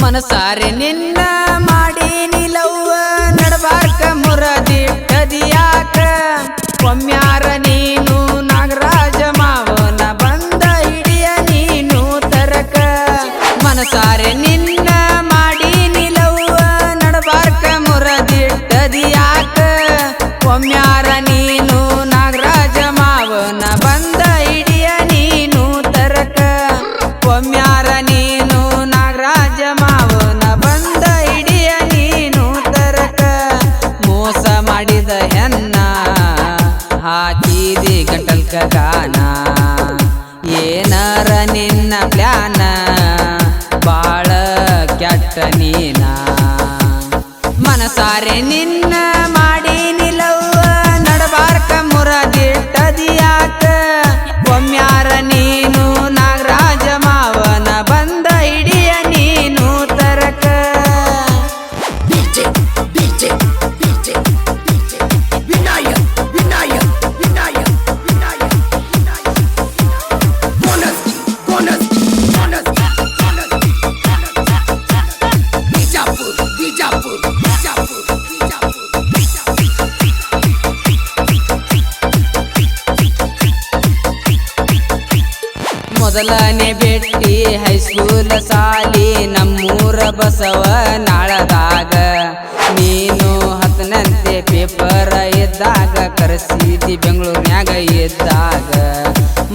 ಮನಸಾರೆ ನಿನ್ನ ಮಾಡಿ ಲವ್ವ. ನಡಬಾರ್ಕ ಮುರದಿ ಕದಿಯಾಕ ಒಮ್ಮ್ಯಾರ ನೀನು and in ಮೊದಲನೇ ಬೆಟ್ಟಿ ಹೈಸ್ಕೂಲ್ ಸಾಲಿ ನಮ್ಮೂರ ಬಸವ ನಾಳದಾಗ. ನೀನು ಹತ್ತನಂತೆ ಪೇಪರ ಇದ್ದಾಗ ಕರೆಸಿದ್ದಿ ಬೆಂಗಳೂರಿನಾಗ ಇದ್ದಾಗ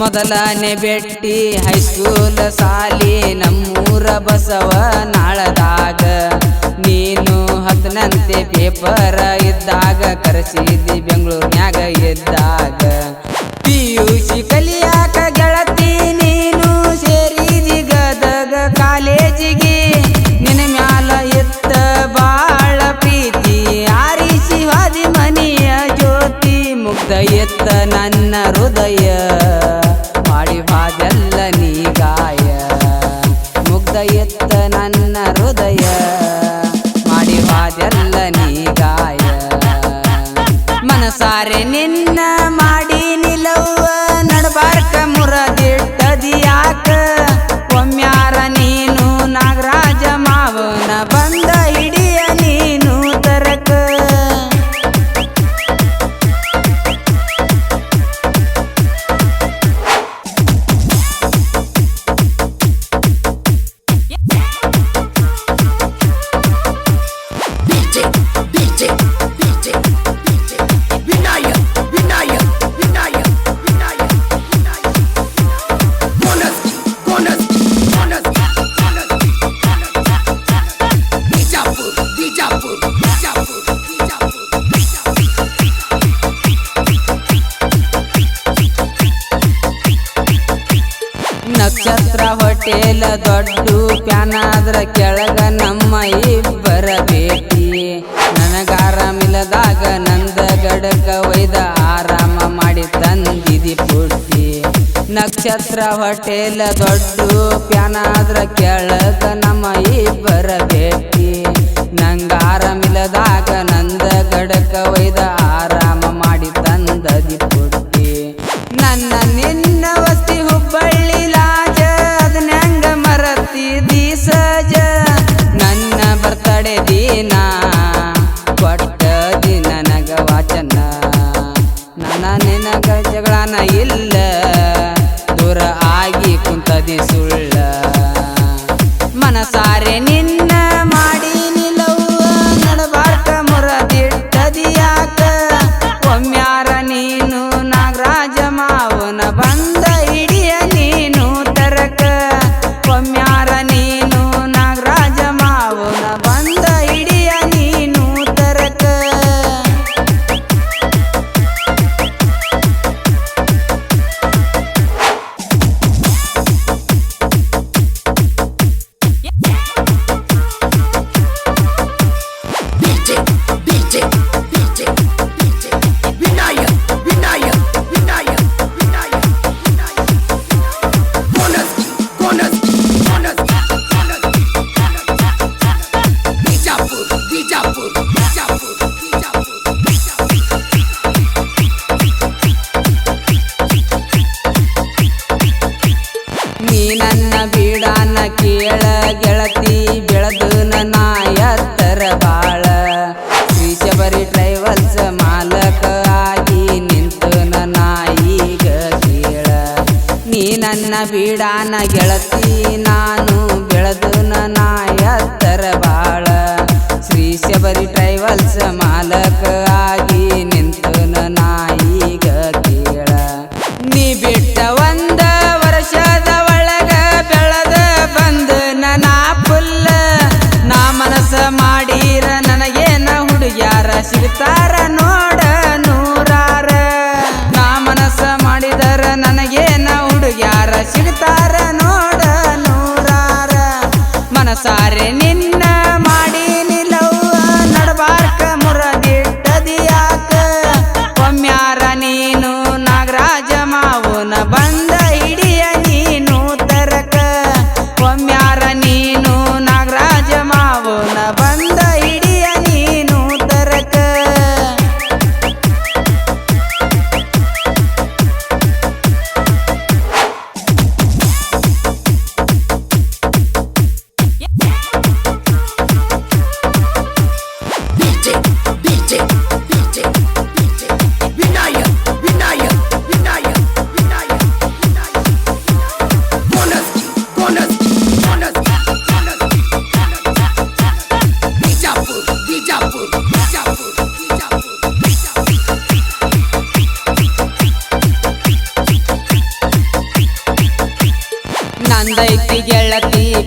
ಮೊದಲನೇ ಬೆಟ್ಟಿ ಹೈಸ್ಕೂಲ್ ಸಾಲಿ ನಮ್ಮೂರ ಬಸವ ನಾಳದಾಗ. ನೀನು ಹತ್ತನಂತೆ ಪೇಪರ ಇದ್ದಾಗ ಕರೆಸಿದ್ದಿ ಬೆಂಗಳೂರಿನಾಗ ಇದ್ದಾಗ ಹೃದಯ. ಮಾಡಿವಾದೆಲ್ಲ ನೀ ಗಾಯ. ಮನಸಾರೆ ನಿ ಇಲ್ಲ ದೊಡ್ಡ ಪ್ಯಾನ ಆದ್ರ ಕೆಳಗ ನಮ್ಮ ಇಬ್ಬರ ಭೇಟಿ. ನನಗ ಆರಾಮಿಲ್ಲದಾಗ ನಂದ ಗಡಕ ಒಯ್ದ ಆರಾಮ ಮಾಡಿ ತಂದಿದಿ ಪುಟ್ಟಿ. ನಕ್ಷತ್ರ, ಹೋಟೆಲ್, ದೊಡ್ಡ ಪ್ಯಾನ ಆದ್ರ ಕೆಳಗ ನಮ್ಮ ಇಬ್ಬರ ಭೇಟಿ. ನಂಗ ಆರಾಮಿಲ್ಲದಾಗ ನಂದ ನನ್ನ ಬೀಡಾನ ಗೆಳತಿ ನಾನು ಬೆಳೆದು ನನ್ನ ಎತ್ತರ ಬಾಳ. ಶ್ರೀ ಶಬರಿ ಟ್ರೈವಲ್ಸ್ ಮಾಲಕ ಆಗಿ ನಿಂತು ನಾಯಿಗ ಕೇಳ. ನೀ ಬಿಟ್ಟ ಒಂದ ವರ್ಷದ ಒಳಗ ಬೆಳೆದ ಬಂದ ನನ್ನ ಪುಲ್ಲ. ನಾ ಮನಸ್ಸ ಮಾಡೀರ ನನಗೇನ ಹುಡುಗ್ಯಾರ ಸಿಗ್ತಾರ ನೋಡ ಸಿಗ್ತಾರ ನೋಡ ನೂರಾರ ಮನಸಾರೆ ನಿನ್ನ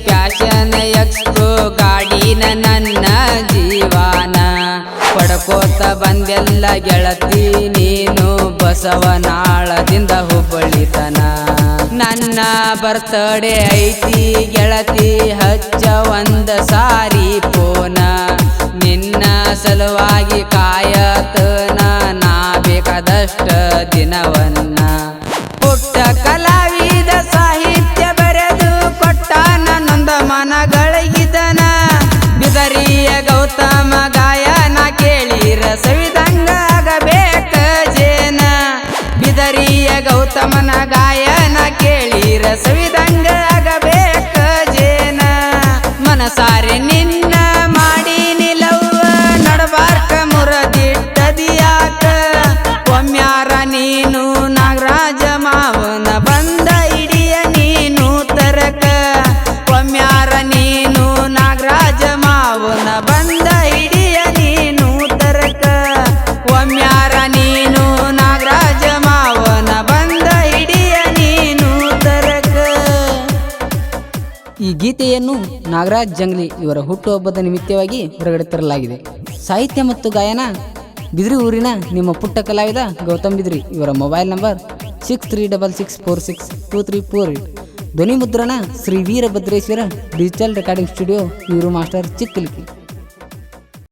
ಪ್ಯಾಶನ್ ಎಕ್ಸ್ಪ್ರೋ ಗಾಡಿನ ನನ್ನ ಜೀವನ. ಪಡ್ಕೋತ ಬಂದೆಲ್ಲ ಗೆಳತಿ, ನೀನು ಬಸವನಾಳದಿಂದ ಹುಬ್ಬಳ್ಳಿತನ. ನನ್ನ ಬರ್ತಡೇ ಐತಿ ಗೆಳತಿ, ಹಚ್ಚ ಒಂದ ಸಾರಿ ಪೋನ. ನಿನ್ನ ಸಲುವಾಗಿ ಕಾಯತನ, ನಾ ಬೇಕಾದಷ್ಟ ದಿನವನ್ನ ಈ ಗೀತೆಯನ್ನು ನಾಗರಾಜ್ ಜಂಗ್ಲಿ ಇವರ ಹುಟ್ಟುಹಬ್ಬದ ನಿಮಿತ್ತವಾಗಿ ಹೊರಗಡೆ ತರಲಾಗಿದೆ ಸಾಹಿತ್ಯ ಮತ್ತು ಗಾಯನ, ಬಿದ್ರಿ ಊರಿನ ನಿಮ್ಮ ಪುಟ್ಟ ಕಲಾವಿದ ಗೌತಮ್ ಬಿದ್ರಿ ಇವರ mobile number six three double six four six two three four eight. ಧ್ವನಿ ಮುದ್ರಣ Shri Veerabhadreshwara digital recording studio ಇವರು ಮಾಸ್ಟರ್ ಚಿಕ್ಕಲಿಕ್ಕಿ.